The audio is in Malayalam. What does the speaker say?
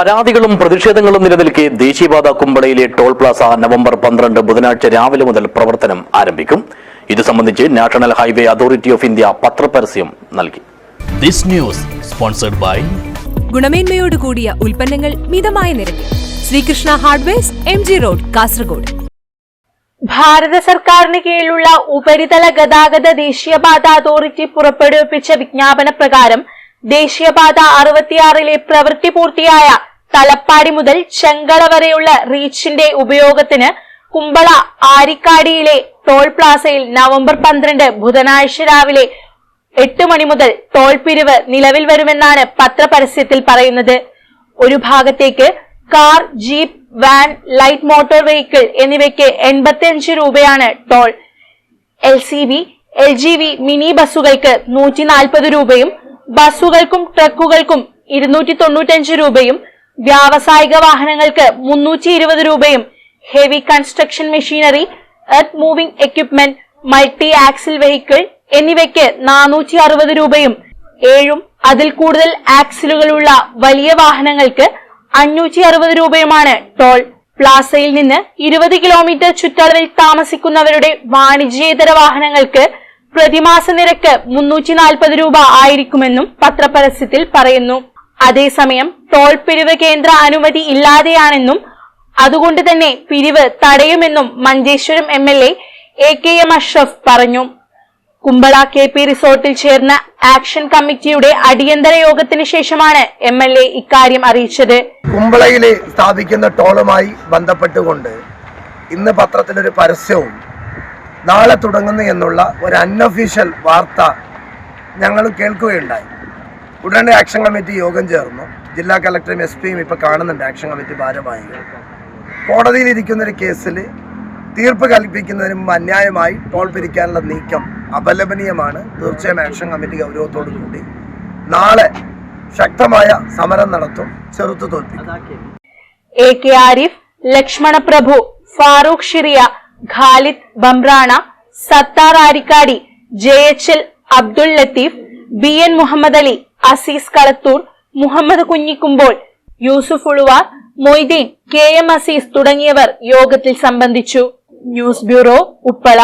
പരാതികളും പ്രതിഷേധങ്ങളും നിലനിൽക്കെ ദേശീയപാത കുമ്പളയിലെ ടോൾ പ്ലാസ നവംബർ പന്ത്രണ്ട് ബുധനാഴ്ച രാവിലെ മുതൽ പ്രവർത്തനം ആരംഭിക്കും. ഇത് സംബന്ധിച്ച് national highway authority of India പത്രപരസ്യം നൽകി. ദിസ് ന്യൂസ് സ്പോൺസർഡ് ബൈ ഗുണമേന്മയോട് കൂടിയ ഉൽപ്പന്നങ്ങൾ മിതമായ നിരക്കിൽ. Sreekrishna hardwares M G road Kasaragod. ഭാരത സർക്കാരിന് കീഴിലുള്ള ഉപരിതല ഗതാഗത ദേശീയപാത അതോറിറ്റി പുറപ്പെടുവിപ്പിച്ച വിജ്ഞാപന പ്രകാരം ദേശീയപാത അറുപത്തിയാറിലെ പ്രവൃത്തി പൂർത്തിയായ തലപ്പാടി മുതൽ ചെങ്കള വരെയുള്ള റീച്ചിന്റെ ഉപയോഗത്തിന് കുമ്പള ആരിക്കാടിയിലെ ടോൾ പ്ലാസയിൽ നവംബർ പന്ത്രണ്ട് ബുധനാഴ്ച രാവിലെ എട്ട് മണി മുതൽ ടോൾ പിരിവ് നിലവിൽ വരുമെന്നാണ് പത്രപരസ്യത്തിൽ പറയുന്നത്. ഒരു ഭാഗത്തേക്ക് car jeep van light motor vehicle എന്നിവയ്ക്ക് എൺപത്തിയഞ്ച് രൂപയാണ് toll. L C V L G V mini ബസ്സുകൾക്ക് നൂറ്റി നാൽപ്പത് രൂപയും ബസ്സുകൾക്കും ട്രക്കുകൾക്കും ഇരുന്നൂറ്റി തൊണ്ണൂറ്റഞ്ച് രൂപയും വ്യാവസായിക വാഹനങ്ങൾക്ക് മുന്നൂറ്റി ഇരുപത് രൂപയും heavy construction machinery earth moving equipment multi axle vehicle എന്നിവയ്ക്ക് നാനൂറ്റി അറുപത് രൂപയും. ഏഴും അതിൽ കൂടുതൽ ആക്സിലുകളുള്ള വലിയ വാഹനങ്ങൾക്ക് അഞ്ഞൂറ്റി അറുപത് രൂപയുമാണ് ടോൾ. പ്ലാസയിൽ നിന്ന് ഇരുപത് കിലോമീറ്റർ ചുറ്റളവിൽ താമസിക്കുന്നവരുടെ വാണിജ്യേതര വാഹനങ്ങൾക്ക് പ്രതിമാസ നിരക്ക് മുന്നൂറ്റി നാൽപ്പത് രൂപ ആയിരിക്കുമെന്നും പത്രപരസ്യത്തിൽ പറയുന്നു. അതേസമയം ടോൾ പിരിവ് കേന്ദ്ര അനുമതി ഇല്ലാതെയാണെന്നും അതുകൊണ്ട് തന്നെ പിരിവ് തടയുമെന്നും Manjeshwaram M L A A K M Ashraf പറഞ്ഞു. കുമ്പള കെ പി റിസോർട്ടിൽ ചേർന്ന ആക്ഷൻ കമ്മിറ്റിയുടെ അടിയന്തര യോഗത്തിന് ശേഷമാണ് എം എൽ എ ഇക്കാര്യം അറിയിച്ചത്. കുമ്പളയിൽ സ്ഥാപിക്കുന്ന ടോളുമായി ബന്ധപ്പെട്ടുകൊണ്ട് ഇന്ന് പത്രത്തിലൊരു പരസ്യവും നാളെ തുടങ്ങുന്നു എന്നുള്ള ഒരു അൺഒഫീഷ്യൽ വാർത്ത ഞങ്ങൾ കേൾക്കുകയുണ്ടായി. ഉടനെ ആക്ഷൻ കമ്മിറ്റി യോഗം ചേർന്നു. ജില്ലാ കളക്ടറും എസ് പിയും ഇപ്പോൾ കാണുന്നുണ്ട് ആക്ഷൻ കമ്മിറ്റി ഭാരവാഹികൾ. കോടതിയിൽ ഇരിക്കുന്ന ഒരു കേസിൽ തീർപ്പ് കൽപ്പിക്കുന്നതിന് അന്യായമായി ടോൾ പിരിക്കാനുള്ള നീക്കം അപലപനീയമാണ്. തീർച്ചയായും ആക്ഷൻ കമ്മിറ്റി ഗൗരവത്തോടു കൂടി നാളെ ശക്തമായ സമരം നടത്തും. ചെറുത്തു തോൽപ്പിക്കും. A K Arif Lakshmana Prabhu Farooq Shiriya Khalid Bambrana Sattar Arikkady J H L Abdul Latheef B N Muhammad Ali Azeez Kalathur Muhammad കുഞ്ഞിക്കുമ്പോൾ Yusuf Uluvar Moideen K M Azeez തുടങ്ങിയവർ യോഗത്തിൽ സംബന്ധിച്ചു. News bureau Uppala.